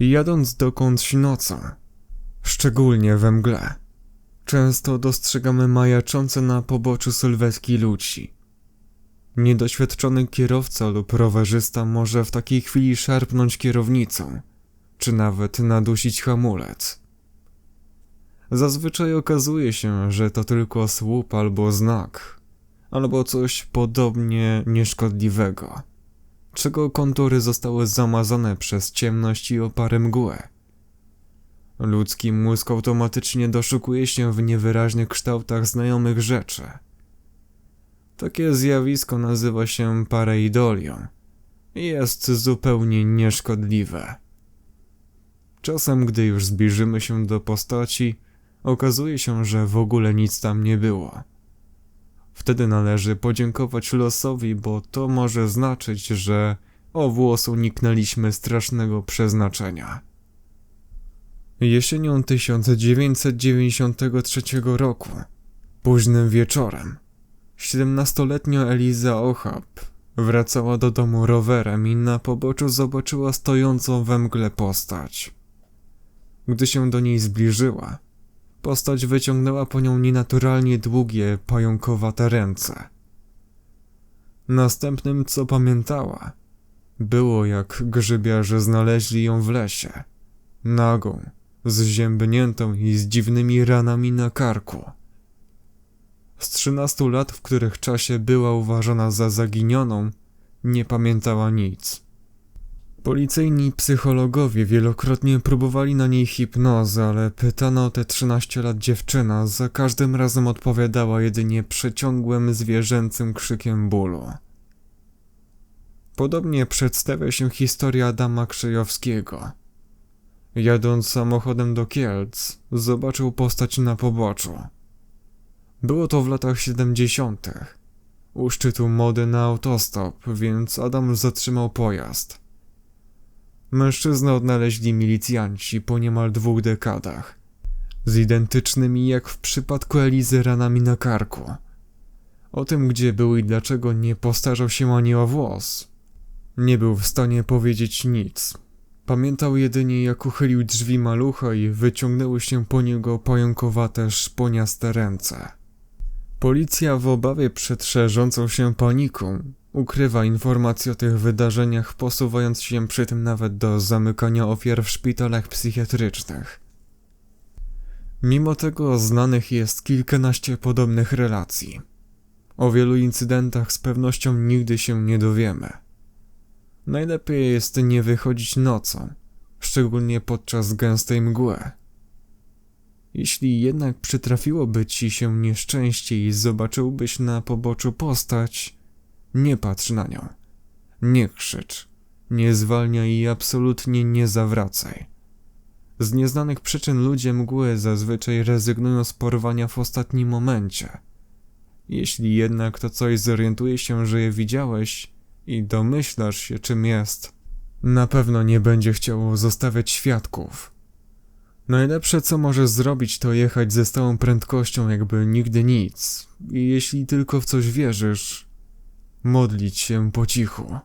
Jadąc dokądś nocą, szczególnie we mgle, często dostrzegamy majaczące na poboczu sylwetki ludzi. Niedoświadczony kierowca lub rowerzysta może w takiej chwili szarpnąć kierownicą, czy nawet nadusić hamulec. Zazwyczaj okazuje się, że to tylko słup albo znak, albo coś podobnie nieszkodliwego, czego kontury zostały zamazane przez ciemność i opary mgły. Ludzki mózg automatycznie doszukuje się w niewyraźnych kształtach znajomych rzeczy. Takie zjawisko nazywa się pareidolią i jest zupełnie nieszkodliwe. Czasem, gdy już zbliżymy się do postaci, okazuje się, że w ogóle nic tam nie było. Wtedy należy podziękować losowi, bo to może znaczyć, że o włos uniknęliśmy strasznego przeznaczenia. Jesienią 1993 roku, późnym wieczorem, 17-letnia Eliza Ochab wracała do domu rowerem i na poboczu zobaczyła stojącą we mgle postać. Gdy się do niej zbliżyła, postać wyciągnęła po nią nienaturalnie długie, pająkowate ręce. Następnym, co pamiętała, było jak grzybiarze znaleźli ją w lesie, nagą, zziębniętą i z dziwnymi ranami na karku. Z trzynastu lat, w których czasie była uważana za zaginioną, nie pamiętała nic. Policyjni psychologowie wielokrotnie próbowali na niej hipnozy, ale pytana o te 13 lat dziewczyna za każdym razem odpowiadała jedynie przeciągłym zwierzęcym krzykiem bólu. Podobnie przedstawia się historia Adama Krzyjowskiego. Jadąc samochodem do Kielc, zobaczył postać na poboczu. Było to w latach 70. U szczytu mody na autostop, więc Adam zatrzymał pojazd. Mężczyznę odnaleźli milicjanci po niemal dwóch dekadach, z identycznymi jak w przypadku Elizy ranami na karku. O tym, gdzie był i dlaczego nie postarzał się ani o włos, nie był w stanie powiedzieć nic. Pamiętał jedynie, jak uchylił drzwi malucha i wyciągnęły się po niego pająkowate, szponiaste ręce. Policja w obawie przed szerzącą się paniką ukrywa informacje o tych wydarzeniach, posuwając się przy tym nawet do zamykania ofiar w szpitalach psychiatrycznych. Mimo tego znanych jest kilkanaście podobnych relacji. O wielu incydentach z pewnością nigdy się nie dowiemy. Najlepiej jest nie wychodzić nocą, szczególnie podczas gęstej mgły. Jeśli jednak przytrafiłoby ci się nieszczęście i zobaczyłbyś na poboczu postać, nie patrz na nią. Nie krzycz, nie zwalniaj i absolutnie nie zawracaj. Z nieznanych przyczyn ludzie mgły zazwyczaj rezygnują z porwania w ostatnim momencie. Jeśli jednak to coś zorientuje się, że je widziałeś i domyślasz się czym jest, na pewno nie będzie chciało zostawiać świadków. Najlepsze co możesz zrobić to jechać ze stałą prędkością jakby nigdy nic i jeśli tylko w coś wierzysz, modlić się po cichu.